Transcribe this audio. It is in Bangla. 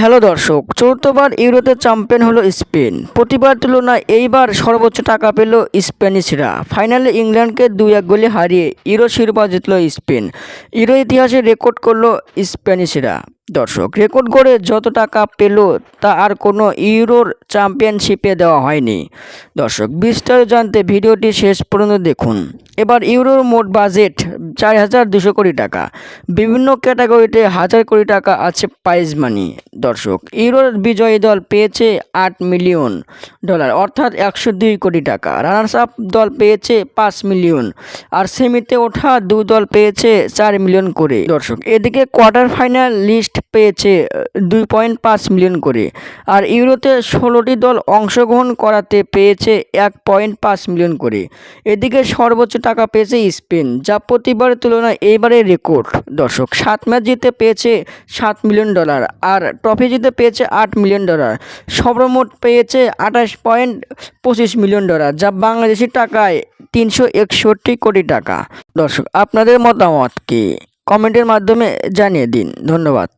হ্যালো দর্শক, চতুর্থবার ইউরোতে চ্যাম্পিয়ন হলো স্পেন। প্রতিবার তুলনায় এইবার সর্বোচ্চ টাকা পেল স্প্যানিশরা। ফাইনালে ইংল্যান্ডকে দুই এক গোলে হারিয়ে ইউরো শিরোপা জিতল স্পেন। ইউরো ইতিহাসে রেকর্ড করল স্প্যানিশরা। দর্শক রেকর্ড করে যত টাকা পেল, তা আর কোনো ইউরোর চ্যাম্পিয়নশিপে দেওয়া হয়নি। দর্শক, বিস্তারিত জানতে ভিডিওটি শেষ পর্যন্ত দেখুন। এবার ইউরোর মোট বাজেট চার হাজার দুশো কোটি টাকা। বিভিন্ন ক্যাটাগরিতে হাজার কোটি টাকা আছে প্রাইজ মানি দর্শক ইউরোর বিজয়ী দল পেয়েছে আট মিলিয়ন ডলার অর্থাৎ একশো দুই কোটি টাকা। রানার্স আপ দল পেয়েছে পাঁচ মিলিয়ন আর সেমিতে ওঠা দু দল পেয়েছে চার মিলিয়ন করে। দর্শক, এদিকে কোয়ার্টার ফাইনাল লিস্ট পেয়েছে দুই পয়েন্ট পাঁচ মিলিয়ন করে। আর ইউরোতে ষোলোটি দল অংশগ্রহণ করাতে পেয়েছে এক পয়েন্ট পাঁচ মিলিয়ন করে। এদিকে সর্বোচ্চ টাকা পেয়েছে স্পেন, যা প্রতিবারের তুলনায় এইবারে রেকর্ড। দর্শক, সাত ম্যাচ জিতে পেয়েছে সাত মিলিয়ন ডলার, আর ট্রফি জিতে পেয়েছে আট মিলিয়ন ডলার। সর্বমোট পেয়েছে আঠাশ পয়েন্ট পঁচিশ মিলিয়ন ডলার, যা বাংলাদেশি টাকায় তিনশো একষট্টি কোটি টাকা। দর্শক, আপনাদের মতামত কি? কমেন্টের মাধ্যমে জানিয়ে দিন। ধন্যবাদ।